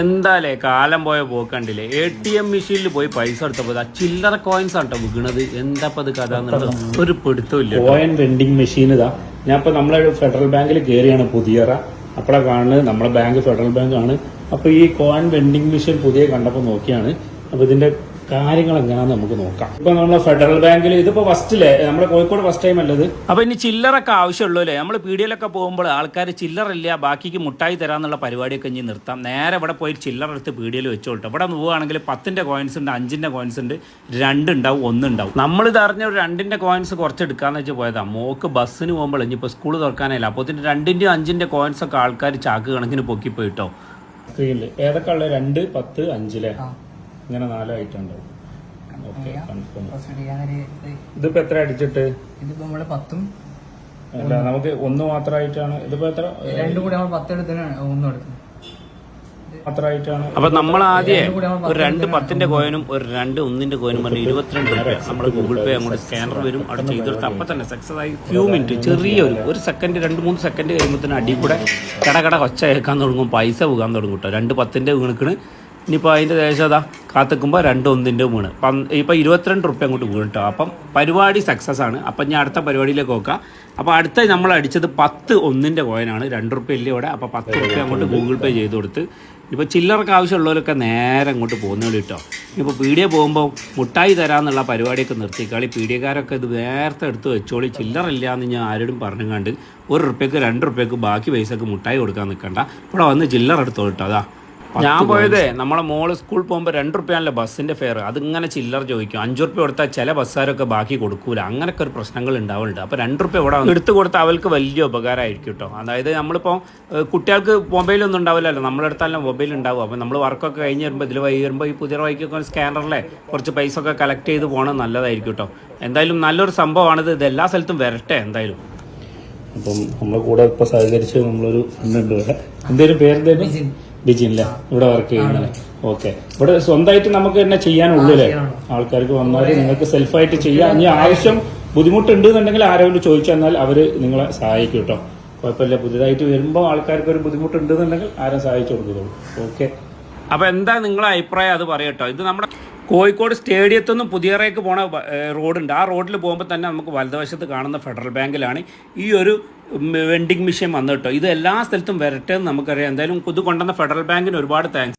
എന്താലേ കാലം പോയ പോക്കണ്ടില്ലേ എ ടി എം മെഷീനിൽ പോയി പൈസ എടുത്തപ്പോൾ ആ ചില്ലറ കോയിൻസ് ആട്ടോ വീണത് എന്താ അത് കഥ എന്നുള്ളത് ഒരു പിടുത്തമില്ല കോയിൻ വെൻഡിങ് മെഷീൻ ഇതാ. ഞാൻ ഇപ്പൊ നമ്മളെ ഫെഡറൽ ബാങ്കിൽ കയറിയാണ് പുതിയറ. അപ്പഴാ കാണുന്നത് നമ്മളെ ബാങ്ക് ഫെഡറൽ ബാങ്ക് ആണ്. അപ്പൊ ഈ കോയിൻ വെൻഡിങ് മെഷീൻ പുതിയ കണ്ടപ്പോൾ നോക്കിയാണ്. അപ്പൊ ഇതിന്റെ കാര്യങ്ങൾ എങ്ങനെയാന്ന് നമുക്ക് നോക്കാം. ഇപ്പൊ നമ്മളെ ഫെഡറൽ ബാങ്കിൽ ഇതിപ്പോ ഫസ്റ്റിലെ നമ്മുടെ കോഴിക്കോട് ഫസ്റ്റ് ടൈം അല്ലത് അപ്പൊ ഇനി ചില്ലറൊക്കെ ആവശ്യമുള്ളൂല്ലേ? നമ്മൾ പീടിയയിലൊക്കെ പോകുമ്പോൾ ആൾക്കാർ ചില്ലറില്ല ബാക്കിക്ക് മുട്ടായി തരാന്നുള്ള പരിപാടിയൊക്കെ ഇനി നിർത്താം. നേരെ ഇവിടെ പോയി ചില്ലറ എടുത്ത് പീടിയയിൽ വെച്ചോട്ടെ ഇവിടെ പോവുകയാണെങ്കിൽ പത്തിന്റെ കോയിൻസ് ഉണ്ട് അഞ്ചിന്റെ കോയിൻസ് ഉണ്ട് രണ്ടുണ്ടാവും ഒന്നുണ്ടാവും. നമ്മൾ ഇത് അറിഞ്ഞ ഒരു രണ്ടിന്റെ കോയിൻസ് കുറച്ച് എടുക്കാന്ന് വെച്ച് പോയതാ. മോക്ക് ബസ്സിന് പോകുമ്പോൾ ഇനിയിപ്പോൾ സ്കൂൾ തുറക്കാനല്ല അപ്പോൾ ഇതിന്റെ രണ്ടിന്റെയും അഞ്ചിന്റെ കോയിൻസ് ഒക്കെ ആൾക്കാർ ചാക്ക് കണക്കിന് പൊക്കി പോയിട്ടോ സ്ക്രീനിൽ ഏതൊക്കെ ഉള്ളത്? രണ്ട് പത്ത് അഞ്ചിലെ. ഇങ്ങനെ നാലായിട്ടുണ്ടാവും ഇതിപ്പോ എത്ര അടിച്ചിട്ട്? ഇതിപ്പോ നമ്മൾ പത്തും അല്ല നമുക്ക് ഒന്ന് മാത്രമായിട്ടാണ്. ഇതിപ്പോ എത്ര? രണ്ടും കൂടി നമ്മൾ പത്ത് എടുത്തിനാണ് ഒന്നും എടുക്കുന്നത്. മാത്രമായിട്ടാണ്. അപ്പൊ നമ്മൾ ആദ്യം ഒരു രണ്ട് പത്തിന്റെ കോയിനും ഒരു രണ്ട് ഒന്നിന്റെ കോയിനും പറഞ്ഞ് ഇരുപത്തിരണ്ട് രൂപ നമ്മൾ ഗൂഗിൾ പേ അങ്ങോട്ട് സ്കാനർ വരും അവിടെ ചെയ്തെടുത്ത് അപ്പൊ തന്നെ സക്സസ് ആയി. ഫ്യൂ മിനിറ്റ് ചെറിയ ഒരു സെക്കൻഡ് രണ്ട് മൂന്ന് സെക്കൻഡ് കഴിയുമ്പോൾ അടി കൂടെ കടകട കട കൊച്ച കേൾക്കാൻ തുടങ്ങും പൈസ പോകാൻ തുടങ്ങും കേട്ടോ. രണ്ട് പത്തിന്റെ വീണിക്കണ്. ഇനിയിപ്പോൾ അതിന്റെ ദേശം അതാ കാത്തിക്കുമ്പോൾ രണ്ട് ഒന്നിന്റെ വീണ്. ഇപ്പോൾ ഇരുപത്തിരണ്ട് റുപ്യ അങ്ങോട്ട് വീണ് കേട്ടോ അപ്പം പരിപാടി സക്സസ് ആണ്. അപ്പം ഞാൻ അടുത്ത പരിപാടിയിലേക്ക് നോക്കാം. അപ്പോൾ അടുത്ത നമ്മൾ അടിച്ചത് പത്ത് ഒന്നിന്റെ കോയിനാണ് രണ്ട് റുപ്യ ഇല്ല ഇവിടെ? അപ്പോൾ പത്ത് റുപ്യ അങ്ങോട്ട് ഗൂഗിൾ പേ ചെയ്ത് കൊടുത്ത് ഇപ്പോൾ ചില്ലറക്ക് ആവശ്യമുള്ളവരൊക്കെ നേരെ അങ്ങോട്ട് പോകുന്നേ കേട്ടോ. ഇപ്പോൾ പീടിയ പോകുമ്പോൾ മുട്ടായി തരാമെന്നുള്ള പരിപാടിയൊക്കെ നിർത്തിക്കളി. പീഡിയക്കാരൊക്കെ ഇത് നേരത്തെ എടുത്ത് വെച്ചോളി. ചില്ലറില്ല എന്ന് ഞാൻ ആരോടും പറഞ്ഞുകൊണ്ട് ഒരു റുപ്യക്ക് രണ്ട് റുപ്യക്ക് ബാക്കി പൈസക്ക് മുട്ടായി കൊടുക്കാൻ നിൽക്കണ്ട ഇവിടെ വന്ന് ചില്ലറ കേട്ടോ. അതാ. ഞാൻ പോയതേ നമ്മളെ മോൾ സ്കൂൾ പോകുമ്പോൾ രണ്ട് റുപ്യാണല്ലോ ബസ്സിന്റെ ഫെയർ അതിങ്ങനെ ചില്ലർ ചോദിക്കും. അഞ്ചു റുപ്യ കൊടുത്താൽ ചില ബസ്സുകാരൊക്കെ ബാക്കി കൊടുക്കൂല. അങ്ങനൊക്കെ ഒരു പ്രശ്നങ്ങൾ ഉണ്ടാവുന്നുണ്ട് അപ്പോൾ രണ്ട് റുപ്യ ഇവിടെ എടുത്തു കൊടുത്താൽ അവർക്ക് വലിയ ഉപകാരമായിരിക്കും കേട്ടോ അതായത് നമ്മളിപ്പോ കുട്ടികൾക്ക് മൊബൈലൊന്നും ഉണ്ടാവില്ലല്ലോ. നമ്മുടെ അടുത്തല്ല മൊബൈൽ ഉണ്ടാവും. അപ്പോൾ നമ്മൾ വർക്കൊക്കെ കഴിഞ്ഞ് വരുമ്പോൾ ഇതിൽ വൈകി വരുമ്പോൾ ഈ പുതിയ വൈക്കൊക്കെ സ്കാനറിലെ കുറച്ച് പൈസ ഒക്കെ കളക്ട് ചെയ്ത് പോകണം നല്ലതായിരിക്കും കേട്ടോ എന്തായാലും നല്ലൊരു സംഭവമാണിത്. ഇത് എല്ലാ സ്ഥലത്തും വരട്ടെ എന്തായാലും. അപ്പം നമ്മളെ കൂടെ ഇപ്പൊ സഹകരിച്ച് നമ്മളൊരു എന്തെങ്കിലും പേരെന്തേലും ബിജിൻ അല്ലേ ഇവിടെ വർക്ക് ചെയ്യുന്നത്. ഓക്കെ ഇവിടെ സ്വന്തമായിട്ട് നമുക്ക് തന്നെ ചെയ്യാനുള്ളൂ അല്ലേ? ആൾക്കാർക്ക് വന്നാൽ നിങ്ങൾക്ക് സെൽഫായിട്ട് ചെയ്യാം. ഇനി ആവശ്യം ബുദ്ധിമുട്ടുണ്ട് എന്നുണ്ടെങ്കിൽ ആരെങ്കിലും ചോദിച്ചാൽ തന്നാൽ അവർ നിങ്ങളെ സഹായിക്കും കേട്ടോ. കുഴപ്പമില്ല. പുതിയതായിട്ട് വരുമ്പോൾ ആൾക്കാർക്ക് ഒരു ബുദ്ധിമുട്ടുണ്ട് എന്നുണ്ടെങ്കിൽ ആരും സഹായിച്ചു കൊടുക്കുള്ളൂ ഓക്കെ അപ്പൊ എന്താ നിങ്ങളെ അഭിപ്രായം? അത് പറയട്ടോ ഇത് നമ്മുടെ കോഴിക്കോട് സ്റ്റേഡിയത്തിൽ നിന്ന് പുതിയറേക്ക് പോണ റോഡുണ്ട്. ആ റോഡിൽ പോകുമ്പോൾ തന്നെ നമുക്ക് വലതുവശത്ത് കാണുന്ന ഫെഡറൽ ബാങ്കിലാണ് ഈ ഒരു വെൻഡിങ് മെഷീൻ വന്നു കേട്ടോ. ഇത് എല്ലാ സ്ഥലത്തും വരട്ടെ എന്ന് നമുക്കറിയാം. എന്തായാലും ഇത് കൊണ്ടുവന്ന ഫെഡറൽ ബാങ്കിന് ഒരുപാട് താങ്ക്സ്